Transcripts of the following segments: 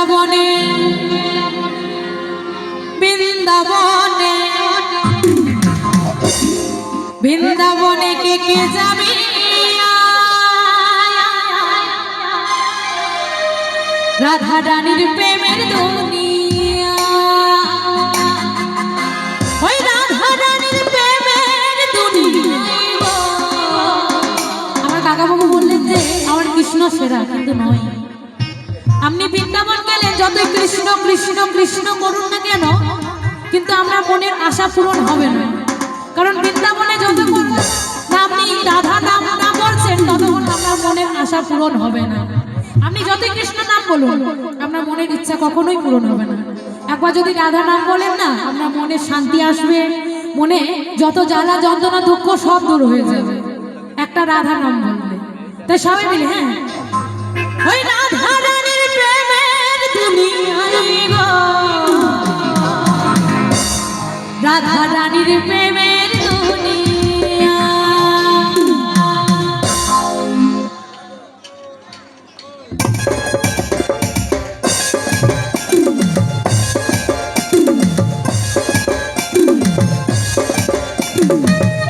বৃন্দাবনে বৃন্দাবনে। বৃন্দাবনে কে কে যাবে? রাধা রানীর প্রেমের আমার কাকা বাবু বললেন যে, আমার কৃষ্ণ সেরা, কিন্তু নয়। আপনি বৃন্দাবন গেলেন যতই কৃষ্ণ কৃষ্ণ কৃষ্ণ করুন না কেন, কিন্তু আমরা মনের আশা পূরণ হবে না। কারণ বৃন্দাবনে যতক্ষণ আপনি রাধা নাম না বলছেন, ততক্ষণ আপনার মনের আশা পূরণ হবে না। আপনি যতই কৃষ্ণ নাম বলুন আপনার মনের ইচ্ছা কখনোই পূরণ হবে না। একবার যদি রাধা নাম বলেন না আপনার মনে শান্তি আসবে, মনে যত জ্বালা যন্ত্রণা, দুঃখ সব দূর হয়ে যাবে। একটা রাধা নাম বললে। তাই সবাই মিলে হ্যাঁ? ওই রাধা রাধা রানীর প্রেমের দুনিয়া। একটু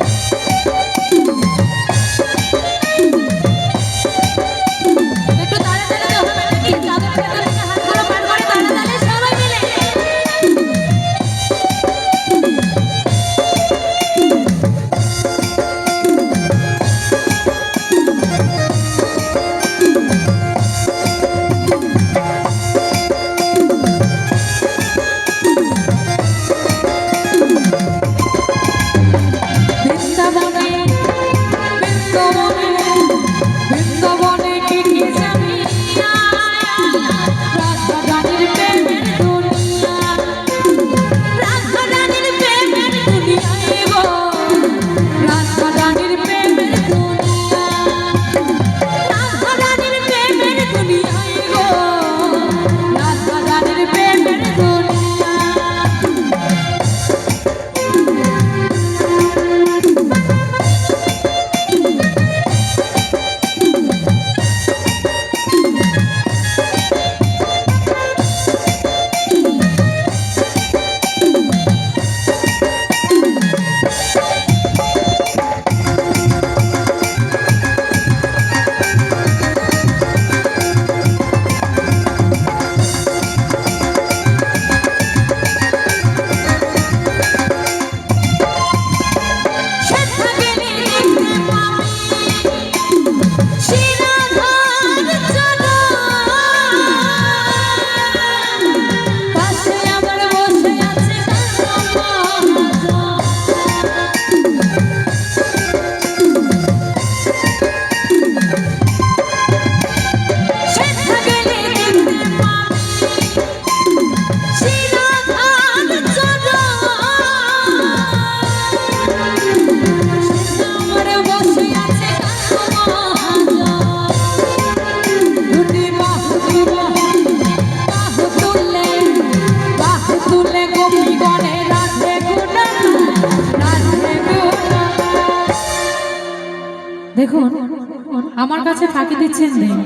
দিচ্ছেন দেন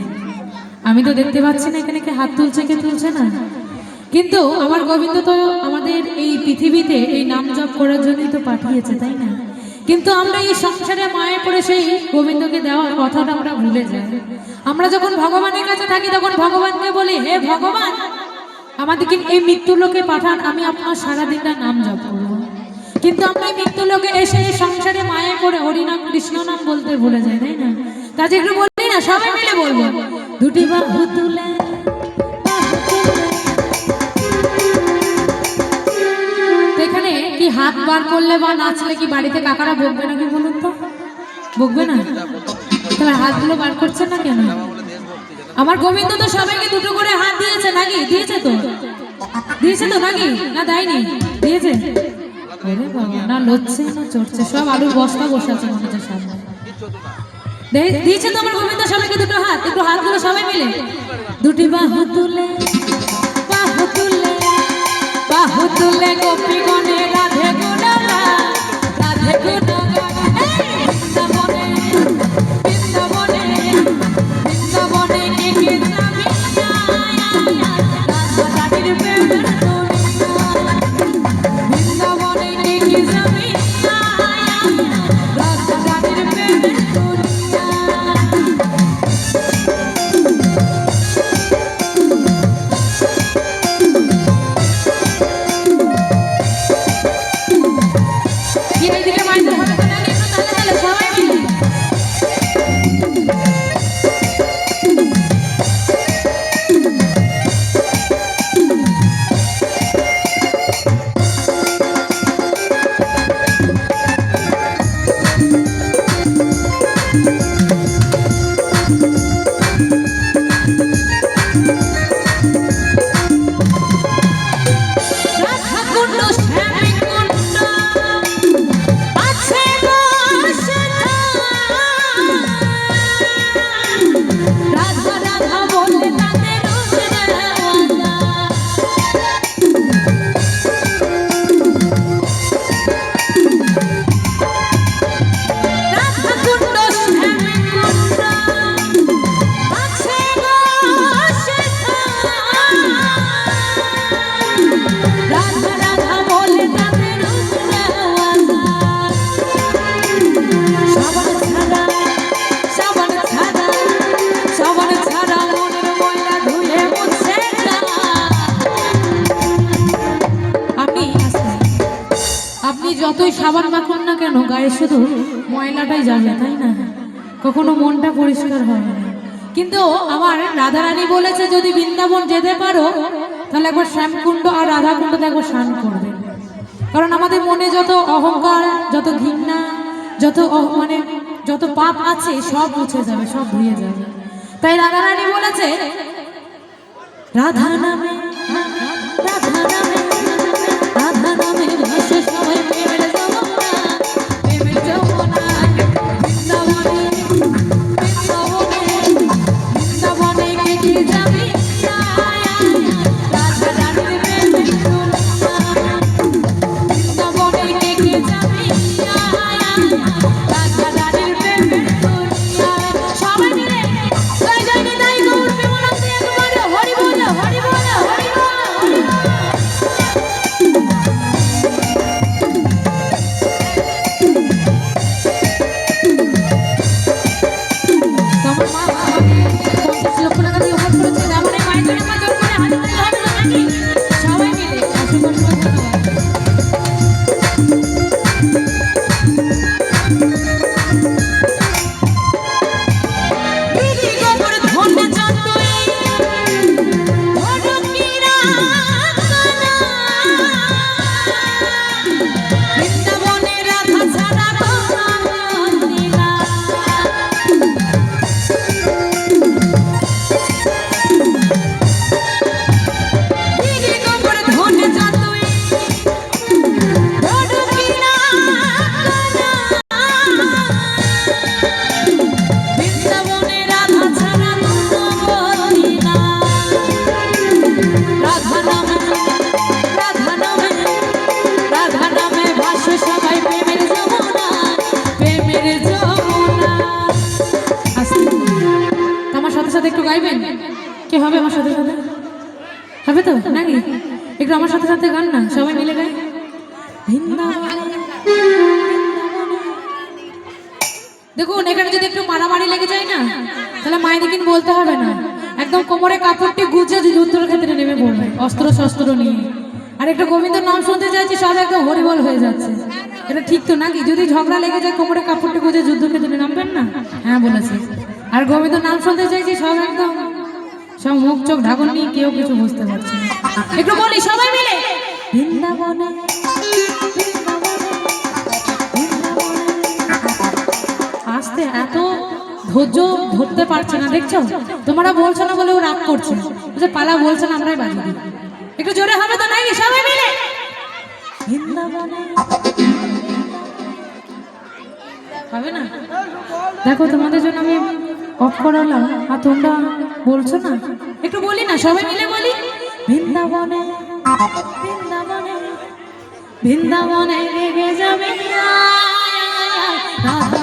আমি তো দেখতে পাচ্ছি না এখানে কে হাত তুলছে, কে তুলছে না। কিন্তু আমার গোবিন্দ তো আমাদের এই পৃথিবীতে এই নাম জপ করার জন্যই তো পাঠিয়েছে, তাই না? কিন্তু আমরা এই সংসারে মায়ে পড়ে সেই গোবিন্দকে দেওয়ার কথাটা আমরা ভুলে যাই। আমরা যখন ভগবানের কাছে থাকি, তখন ভগবানকে বলি, হে ভগবান, আমাদেরকে এই মৃত্যু লোকে পাঠান, আমি আপনার সারাদিনটা নাম জপ করব। কিন্তু আমরা এই মৃত্যু লোকে এসে সংসারে মায়ে পড়ে হরিনাম কৃষ্ণ নাম বলতে ভুলে যাই, তাই না? কাজে একটু না সবাই মিলে বলব। দুটি বাহু তুলে এখানে কি হাত বার করলে বা নাচলে কি বাড়িতে কাকারা বকবে নাকি বলুন তো? বকবে না? তাহলে হাতগুলো বার করছেন না কেন? আমার গোবিন্দ তো সবাইকে দুটো করে হাত দিয়েছে নাকি? দিয়েছে তো? দিয়েছে তো নাকি? না দেয়নি? দিয়েছে? না লড়ছে না চড়ছে সব আলুর বস্তা বসে আছে মনে হচ্ছে সামনে। দিয়েছে তো আমার গোবিন্দ সবাইকে দুটো হাত একটু হাতগুলো সবাই মিলে। দুটি বাহু তুলে বাহু তুলে বাহু তুলে গোপী যতই সাবান মাখুন না কেন, গায়ে শুধু ময়লাটাই যাবে তাই না? কখনো মনটা পরিষ্কার হয় না। কিন্তু আমার রাধারানী বলেছে, যদি বৃন্দাবন যেতে পারো, তাহলে একবার শ্যামকুণ্ড আর রাধাকুণ্ডতে একবার স্নান করবে। কারণ আমাদের মনে যত অহংকার, যত ঘৃণা, যত মানে যত পাপ আছে, সব মুছে যাবে, সব ধুয়ে যাবে। তাই রাধারানী বলেছে, রাধা নামে গাইবেন কে হবে আমার সাথে সাথে? হবে তো? নাকি? একটু আমার সাথে সাথে গান না? সবাই মিলে গাই? দেখুন, এখানে যদি একটু মারামারি লেগে যায় না, তাহলে মায়ের দিন বলতে হবে না। একদম কোমরে কাপড়টি গুজে যুদ্ধের ক্ষেত্রে নেমে পড়বে। অস্ত্র শস্ত্র নিয়ে। আর একটা গোবিন্দ নাম শুনতে চাইছি, সব একদম হরিবল হয়ে যাচ্ছে। এটা ঠিক তো নাকি? যদি ঝগড়া লেগে যায়, কোমরে কাপড়টি গুজে যুদ্ধ ক্ষেত্রে নামবেন না? হ্যাঁ বলেছি। আর গোবিন্দ নাম শুনতে চাইছি, সব একদম। সব মুখ চোখ ঢাকন নিয়ে কেউ কিছু বুঝতে পারছে একটু বলি, সবাই মিলে? বৃন্দাবনে আসতে এত ধৈর্য ধরতে পারছে না, দেখছ? তোমরা বলছো না বলে ও রাগ করছে। যে পালা বলছে না, আমরাই বাজি একটু জোরে হবে তো নাকি? সবাই মিলে? হবে না? দেখো, তোমাদের জন্য আমি অফ করালাম আর তোমরা বলছো না? একটু বলি না, সবাই মিলে বলি? বৃন্দাবনে বৃন্দাবনে বৃন্দাবনে রেগে যাবে প্রেমে